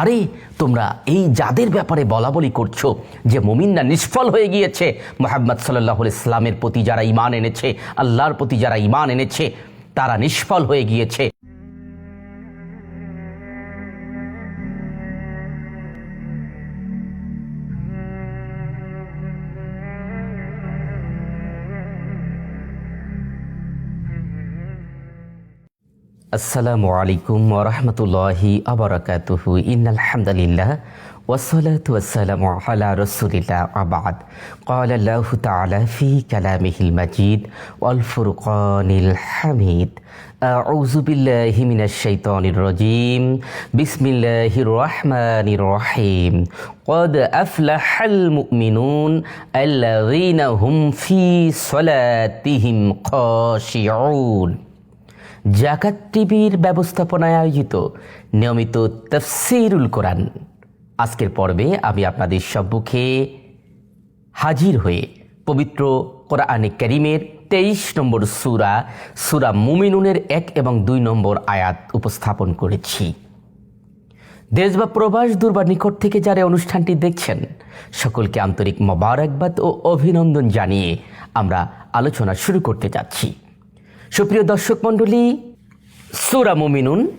আরে, তোমরা এই যাদের ব্যাপারে বলা বলি করছ যে মুমিনরা নিষ্ফল হয়ে গিয়েছে, মোহাম্মদ সাল্লাহ ইসলামের প্রতি যারা ইমান এনেছে, আল্লাহর প্রতি যারা ইমান এনেছে, তারা নিষ্ফল হয়ে গিয়েছে। আসসালামু আলাইকুম ওরহমতুল্লাহি আবরাকাতুহু ইন্নাল হামদুলিল্লাহ والصلاة والسلام على رسول الله وبعد قال الله تعالى في كلامه المجيد والفرقان الحميد أعوذ بالله من الشيطان الرجيم بسم الله الرحمن الرحيم قد أفلح المؤمنون الذين هم في صلاتهم خاشعون জাকাত টিভির ব্যবস্থাপনায় আয়োজিত নিয়মিত তফসিরুল কোরআন। আজকের পর্বে আমি আপনাদের সম্মুখে হাজির হয়ে পবিত্র কোরআনে করিমের তেইশ নম্বর সুরা সুরা মুমিনুনের এক এবং দুই নম্বর আয়াত উপস্থাপন করেছি। দেশ বা প্রবাস দূর বা নিকট থেকে যারা অনুষ্ঠানটি দেখছেন, সকলকে আন্তরিক মোবারকবাদ ও অভিনন্দন জানিয়ে আমরা আলোচনা শুরু করতে যাচ্ছি। সুপ্রিয় দর্শক মণ্ডলী, সুরা মুমিনুন,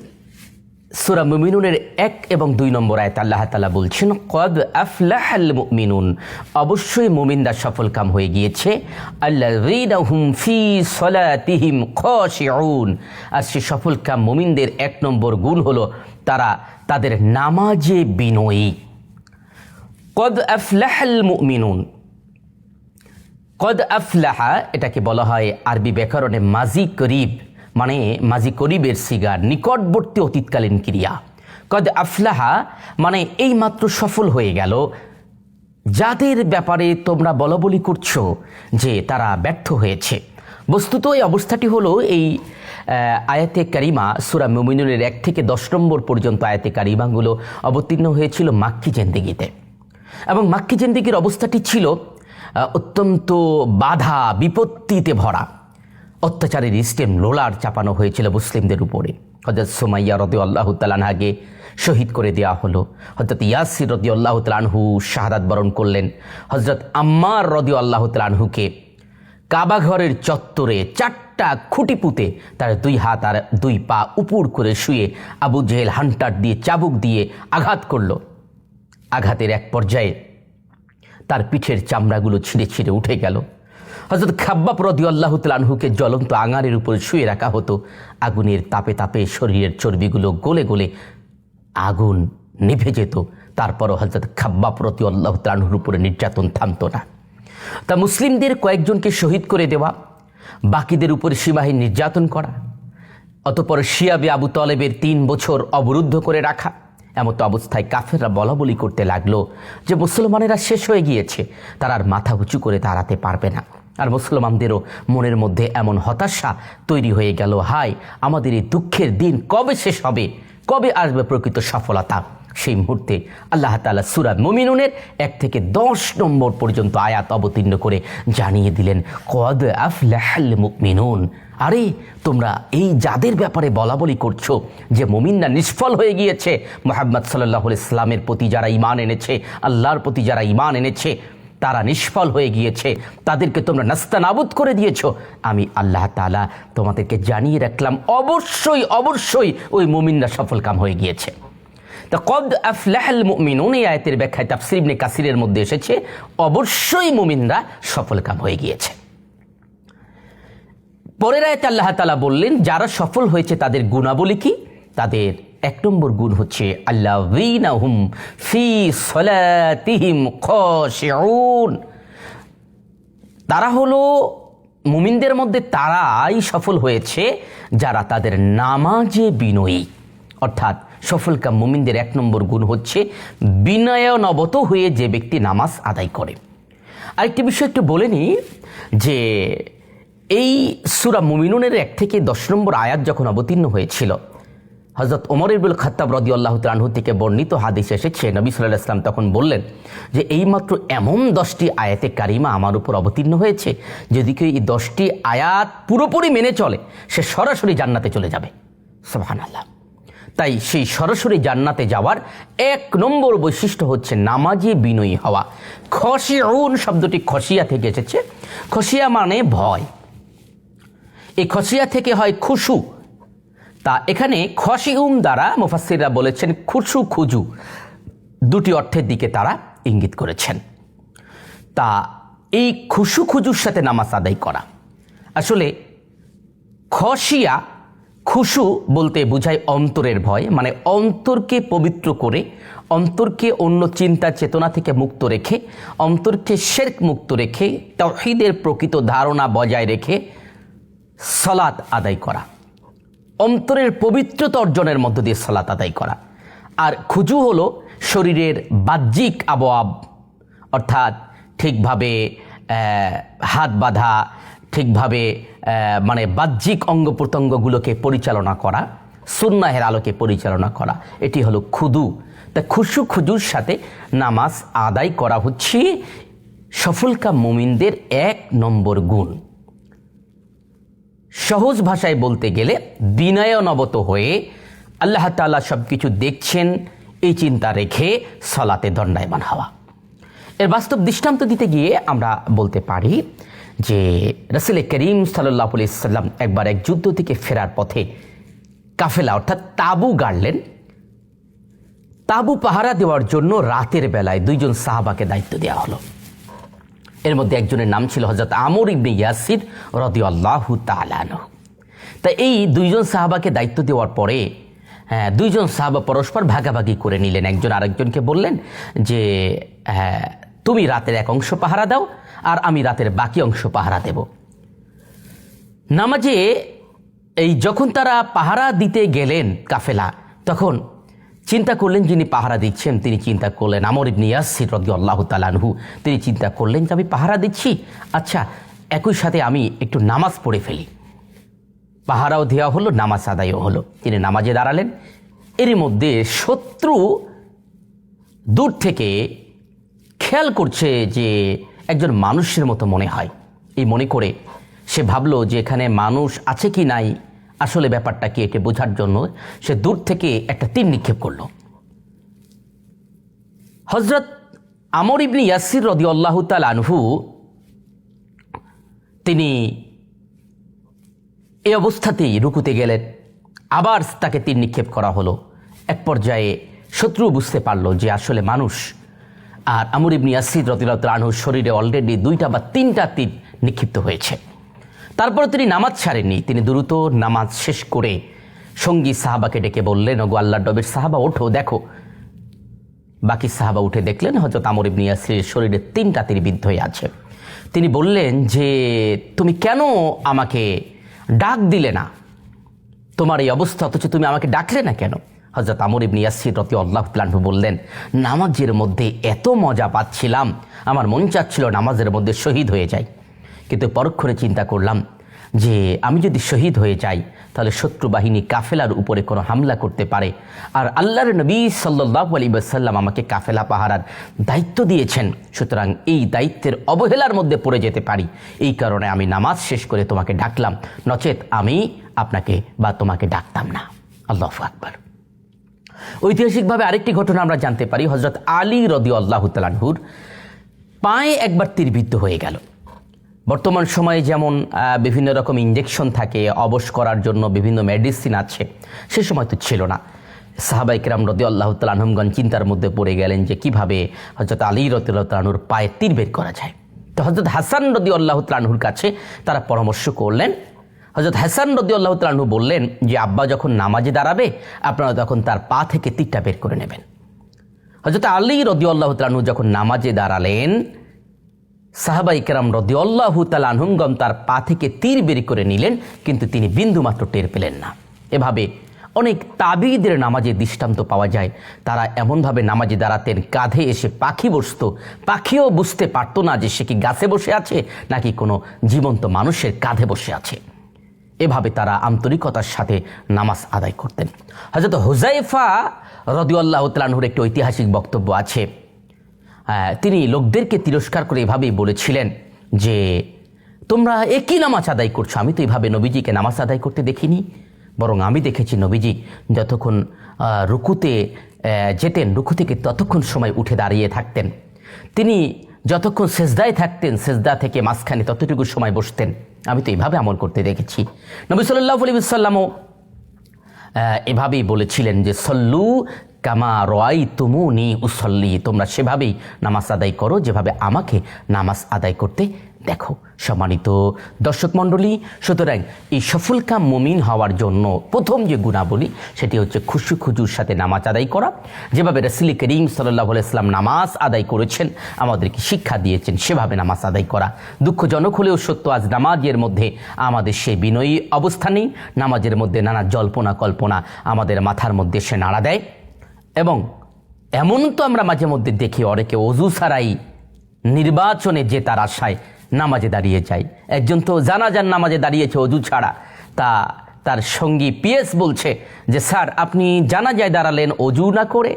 সুরা মুমিনুনের এক এবং দুই নম্বর আয়ত আল্লাহ তালা বলছেন, কদ আফলাহাল মুমিনুন। অবশ্যই মুমিনরা সফল কাম হয়ে গিয়েছে। আল্লাহ ফি সলাতিহিম খশিউন। আর সে সফল কাম মুমিনদের এক নম্বর গুণ হলো তারা তাদের নামাজে বিনয়ী। কদ আফলাহাল মুমিনুন। কদ আফলাহা, এটাকে বলা হয় আরবি ব্যাকরণে মাজি করিব মানে মাজি করিবের সিগার, নিকটবর্তী অতীতকালীন ক্রিয়া। কদ আফলাহা মানে এই মাত্র সফল হয়ে গেল। যাদের ব্যাপারে তোমরা বলা বলি করছ যে তারা ব্যর্থ হয়েছে। বস্তুত এই অবস্থাটি হলো এই আয়াতে কারিমা, সুরা মুমিনুলের এক থেকে দশ নম্বর পর্যন্ত আয়াতে কারিমাগুলো অবতীর্ণ হয়েছিল মাক্কি জেন্দিগিতে। এবং মাক্কি জেন্দিগির অবস্থাটি ছিল অত্যন্ত বাধা বিপত্তিতে ভরা। অত্যাচারের স্টেম লোলার চাপানো হয়েছিল মুসলিমদের উপরে। হজরত সোমাইয়া রদি আল্লাহ তালানহাকে শহীদ করে দেওয়া হলো। হজরত ইয়াসির রদি আল্লাহ তালানহু শাহাদাত বরণ করলেন। হজরত আম্মার রদি আল্লাহ তালানহুকে কাবাঘরের চত্বরে চারটা খুঁটি পুঁতে তার দুই হাত আর দুই পা উপুর করে শুয়ে আবু জেহেল হান্টার দিয়ে চাবুক দিয়ে আঘাত করল। আঘাতের এক পর্যায়ে তার পিঠের চামড়াগুলো ছিঁড়ে ছিঁড়ে উঠে গেল। হজরত খাব্বাব রদি আল্লাহ তালানহুকে জ্বলন্ত আঙারের উপরে শুয়ে রাখা হতো। আগুনের তাপে তাপে শরীরের চর্বিগুলো গলে গলে আগুন নিভে যেত। তারপরও হজরত খাব্বাব রতি আল্লাহ তালানহুর উপরে নির্যাতন থামতো না। তা মুসলিমদের কয়েকজনকে শহীদ করে দেওয়া, বাকিদের উপরে সীমাহীন নির্যাতন করা, অতপর শিয়াবে আবু তলেবের তিন বছর অবরুদ্ধ করে রাখা এমতো অবস্থায় কাফেররা বলা বলি করতে লাগল যে মুসলমানেরা শেষ হয়ে গিয়েছে, তারা আর মাথা উঁচু করে দাঁড়াতে পারবে না। আর মুসলমানদেরও মনের মধ্যে এমন হতাশা তৈরি হয়ে গেল, হায়, আমাদের এই দুঃখের দিন কবে শেষ হবে? কবে আসবে প্রকৃত সফলতা? সেই মুহূর্তে আল্লাহ তালা সুরা মমিনুনের এক থেকে দশ নম্বর পর্যন্ত আয়াত অবতীর্ণ করে জানিয়ে দিলেন, কদ আফলাহাল মুমিনুন। আরে, তোমরা এই যাদের ব্যাপারে বলা বলি করছ, যে মুমিনরা নিষ্ফল হয়ে গিয়েছে, মোহাম্মদ সাল্লাহ ইসলামের প্রতি যারা ইমান এনেছে, আল্লাহর প্রতি যারা ইমান এনেছে তারা নিষ্ফল হয়ে গিয়েছে। তাদেরকে তোমরা নাস্তানাবুদ করে দিয়েছ। আমি আল্লাহ তালা তোমাদেরকে জানিয়ে রাখলাম, অবশ্যই অবশ্যই ওই মুমিনরা সফল কাম হয়ে গিয়েছে। তা কদ আফলাহাল মুমিনুন, এই আয়াতের ব্যাখ্যায় তাফসির ইবনে কাসিরের মধ্যে এসেছে, অবশ্যই মুমিনরা সফল কাম হয়ে গিয়েছে। পরের আয়াতে আল্লাহ তালা বললেন, যারা সফল হয়েছে তাদের গুণাবলী কি? তাদের এক নম্বর গুণ হচ্ছে আল্লাহ ফি তারা হলো মুমিনদের মধ্যে তারাই সফল হয়েছে যারা তাদের নামাজে বিনয়ী। অর্থাৎ সফলকাম মুমিনদের এক নম্বর গুণ হচ্ছে বিনয়নবত হয়ে যে ব্যক্তি নামাজ আদায় করে। আরেকটি বিষয় একটু বলে নিই যে এই সুরা মুমিনুনের এক থেকে দশ নম্বর আয়াত যখন অবতীর্ণ হয়েছিল হজরত ওমর ইবুল খত্তাব রদি আল্লাহ তালাহু থেকে বর্ণিত হাদিস এসেছে, নবী সাল্লাহ ইসলাম তখন বললেন যে এইমাত্র এমন দশটি আয়াতে কারিমা আমার উপর অবতীর্ণ হয়েছে, যদি কেউ এই দশটি আয়াত পুরোপুরি মেনে চলে, সে সরাসরি জান্নাতে চলে যাবে। সোহান আল্লাহ তাই সেই সরাসরি জান্নাতে যাওয়ার এক নম্বর বৈশিষ্ট্য হচ্ছে নামাজে বিনয়ী হওয়া। খসিউন শব্দটি খসিয়া থেকে এসেছে। খসিয়া মানে ভয়। এই খসিয়া থেকে হয় খুশু। তা এখানে খসিউম দ্বারা মুফাসিররা বলেছেন খুশু খুজু দুটি অর্থের দিকে তারা ইঙ্গিত করেছেন। তা এই খুশু খুজুর সাথে নামাজ আদায় করা। আসলে খসিয়া খুশু বলতে বোঝায় অন্তরের ভয় মানে অন্তরকে পবিত্র করে, অন্তরকে অন্য চিন্তা চেতনা থেকে মুক্ত রেখে, অন্তরকে শেরক মুক্ত রেখে তহিদের প্রকৃত ধারণা বজায় রেখে সলাৎ আদায় করা। অন্তরের পবিত্রতা অর্জনের মধ্য দিয়ে সলাৎ আদায় করা। আর খুজু হলো শরীরের বাহ্যিক আবহাব অর্থাৎ ঠিকভাবে হাত বাঁধা, ঠিকভাবে মানে বাহ্যিক অঙ্গ প্রত্যঙ্গগুলোকে পরিচালনা করা, সুন্নাহের আলোকে পরিচালনা করা। এটি হলো খুদু। তা খুশু খুজুর সাথে নামাজ আদায় করা হচ্ছে সফলকা মুমিনদের এক নম্বর গুণ। সহজ ভাষায় বলতে গেলে বিনয়নবত হয়ে আল্লাহ তাআলা সব কিছু দেখছেন, এই চিন্তা রেখে সলাতে দণ্ডায়মান হওয়া। এর বাস্তব দৃষ্টান্ত দিতে গিয়ে আমরা বলতে পারি যে রসুল করিম সাল্লাহ সাল্লাম একবার এক যুদ্ধ থেকে ফেরার পথে কাফেলা অর্থাৎ তাবু গাড়লেন। তাবু পাহারা দেওয়ার জন্য রাতের বেলায় দুইজন সাহাবাকে দায়িত্ব দেওয়া হলো। এর মধ্যে একজনের নাম ছিল হজরত আমর ইবনে ইয়াসির রদি আল্লাহু তালানহ তা এই দুইজন সাহাবাকে দায়িত্ব দেওয়ার পরে হ্যাঁ, দুইজন সাহাবা পরস্পর ভাগাভাগি করে নিলেন। একজন আরেকজনকে বললেন যে হ্যাঁ, তুমি রাতের এক অংশ পাহারা দাও আর আমি রাতের বাকি অংশ পাহারা দেব। নামাজে এই যখন তারা পাহারা দিতে গেলেন কাফেলা তখন চিন্তা করলেন যিনি পাহারা দিচ্ছেন, তিনি চিন্তা করলেন আমর ইবনে ইয়াসির রদি আল্লাহ তালানহু তিনি চিন্তা করলেন যে আমি পাহারা দিচ্ছি। আচ্ছা একই সাথে আমি একটু নামাজ পড়ে ফেলি। পাহারাও দেওয়া হলো, নামাজ আদায়ও হলো। তিনি নামাজে দাঁড়ালেন। এরই মধ্যে শত্রু দূর থেকে খেয়াল করছে যে একজন মানুষের মতো মনে হয়। এই মনে করে সে ভাবলো যে এখানে মানুষ আছে কি নাই? আসলে ব্যাপারটা কি এটি বোঝার জন্য সে দূর থেকে একটা তীর নিক্ষেপ করল। হজরত আমর ইবনি ইয়াসির রদি আল্লাহ তাল আনহু তিনি এ অবস্থাতেই রুকুতে গেলেন। আবার তাকে তীর নিক্ষেপ করা হলো। এক পর্যায়ে শত্রু বুঝতে পারল যে আসলে মানুষ। আর আমর ইবনি ইয়াসির রদিলত আনহুর শরীরে অলরেডি দুইটা বা তিনটা তীর নিক্ষিপ্ত হয়েছে। তারপরে তিনি নামাজ ছাড়েননি। তিনি দ্রুত নামাজ শেষ করে সঙ্গী সাহাবাকে ডেকে বললেন, ওগো আল্লাহ ডবের সাহাবা, ওঠো, দেখো। বাকি সাহাবা উঠে দেখলেন হজরত আমর ইবনি ইয়াসির শরীরে তিনটা তীর বিদ্ধ হয়ে আছে। তিনি বললেন যে, তুমি কেন আমাকে ডাক দিলে না? তোমার এই অবস্থা, অথচ তুমি আমাকে ডাকলে না কেন? হজরত আমর ইবনি ইয়াসির রতি আল্লাহ তালাহু বললেন, নামাজের মধ্যে এত মজা পাচ্ছিলাম, আমার মন চাচ্ছিল নামাজের মধ্যে শহীদ হয়ে যাই। কিন্তু পরক্ষণে চিন্তা করলাম যে আমি যদি শহীদ হয়ে যাই, তাহলে শত্রু বাহিনী কাফেলার উপরে কোনো হামলা করতে পারে। আর আল্লাহর নবী সাল্লাহ আলী সাল্লাম আমাকে কাফেলা পাহারার দায়িত্ব দিয়েছেন। সুতরাং এই দায়িত্বের অবহেলার মধ্যে পড়ে যেতে পারি। এই কারণে আমি নামাজ শেষ করে তোমাকে ডাকলাম। নচেত আমি আপনাকে বা তোমাকে ডাকতাম না। আল্লাহ আকবর। ঐতিহাসিকভাবে আরেকটি ঘটনা আমরা জানতে পারি। হজরত আলী রদি আল্লাহ তালানহুর পায়ে একবার তীরবিদ্ধ হয়ে গেল। বর্তমান সময়ে যেমন বিভিন্ন রকম ইঞ্জেকশন থাকে, অবশ করার জন্য বিভিন্ন মেডিসিন আছে, সে সময় তো ছিল না। সাহাবাই কিরাম রদি আল্লাহ তালাহমগঞ্জ চিন্তার মধ্যে পড়ে গেলেন যে কীভাবে হজরত আলী রতুল্লাহ তালাহুর পায়ে তীর বের করা যায়। তো হজরত হাসান রদি আল্লাহ তালাহুর কাছে তারা পরামর্শ করলেন হজরত হাসান রদি আল্লাহ তালাহু বললেন যে, আব্বা যখন নামাজে দাঁড়াবে, আপনারা তখন তার পা থেকে তীরটা বের করে নেবেন। হজরত আলী রদি আল্লাহ তালাহু যখন নামাজে দাঁড়ালেন সাহাবা ইকরাম রদিউল্লাহু তালানহুমগম তার পা থেকে তীর বের করে নিলেন, কিন্তু তিনি বিন্দুমাত্র টের পেলেন না। এভাবে অনেক তাবিদের নামাজে দৃষ্টান্ত পাওয়া যায়। তারা এমনভাবে নামাজে দাঁড়াতেন, কাঁধে এসে পাখি বসত। পাখিও বুঝতে পারতো না যে সে কি গাছে বসে আছে, নাকি কোনো জীবন্ত মানুষের কাঁধে বসে আছে। এভাবে তারা আন্তরিকতার সাথে নামাজ আদায় করতেন। হজরত হুজাইফা রদিউল্লাহ তালানহুর একটি ঐতিহাসিক বক্তব্য আছে। তিনি লোকদেরকে তিরস্কার করে এভাবেই বলেছিলেন যে, তোমরা একই নামাজ আদায় করছ। আমি তো এভাবে নবীজিকে নামাজ আদায় করতে দেখিনি। বরং আমি দেখেছি নবীজি যতক্ষণ রুকুতে যেতেন, রুকু থেকে ততক্ষণ সময় উঠে দাঁড়িয়ে থাকতেন। তিনি যতক্ষণ সেজদায় থাকতেন, সেজদা থেকে মাঝখানে ততটুকু সময় বসতেন। আমি তো এইভাবে আমল করতে দেখেছি। নবী সাল্লাহ আলী সাল্লামও এভাবেই বলেছিলেন যে, সল্লু কামা রয় তুমুনি উসল্লি। তোমরা সেভাবেই নামাজ আদায় করো, যেভাবে আমাকে নামাজ আদায় করতে দেখো। সম্মানিত দর্শক মণ্ডলী, সুতরাং এই সফল কাম মুমিন হওয়ার জন্য প্রথম যে গুণাবলী, সেটি হচ্ছে খুশু খুজুর সাথে নামাজ আদায় করা। যেভাবে রসিল করিম সাল্লাহ ইসলাম নামাজ আদায় করেছেন, আমাদেরকে শিক্ষা দিয়েছেন, সেভাবে নামাজ আদায় করা। দুঃখজনক হলেও সত্য, আজ নামাজের মধ্যে আমাদের সেই বিনয়ী অবস্থা নেই। নামাজের মধ্যে নানা জল্পনা কল্পনা আমাদের মাথার মধ্যে সে নাড়া দেয়। এবং এমন তো আমরা মাঝে মধ্যে দেখি অনেকে অজু ছাড়াই নির্বাচনে যে তার আশায় নামাজে দাঁড়িয়ে যায়। একজন তো জানাজান নামাজে দাঁড়িয়েছে অজু ছাড়া। তা তার সঙ্গী পিএস বলছে যে, স্যার, আপনি জানাজায় দাঁড়ালেন অজু না করে?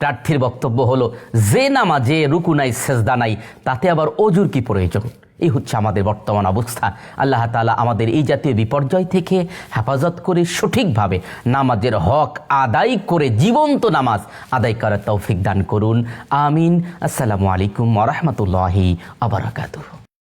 প্রার্থীর বক্তব্য হলো, যে নামাজে রুকু নাই, সেজদা নাই, তাতে আবার অজুর কি প্রয়োজন? এই হচ্ছে আমাদের বর্তমান অবস্থা। আল্লাহ তালা আমাদের এই জাতীয় বিপর্যয় থেকে হেফাজত করে সঠিকভাবে নামাজের হক আদায় করে জীবন্ত নামাজ আদায় করার তৌফিক দান করুন। আমিন। আসসালামু আলাইকুম ওরহমতুল্লাহি আবরাকাতুহ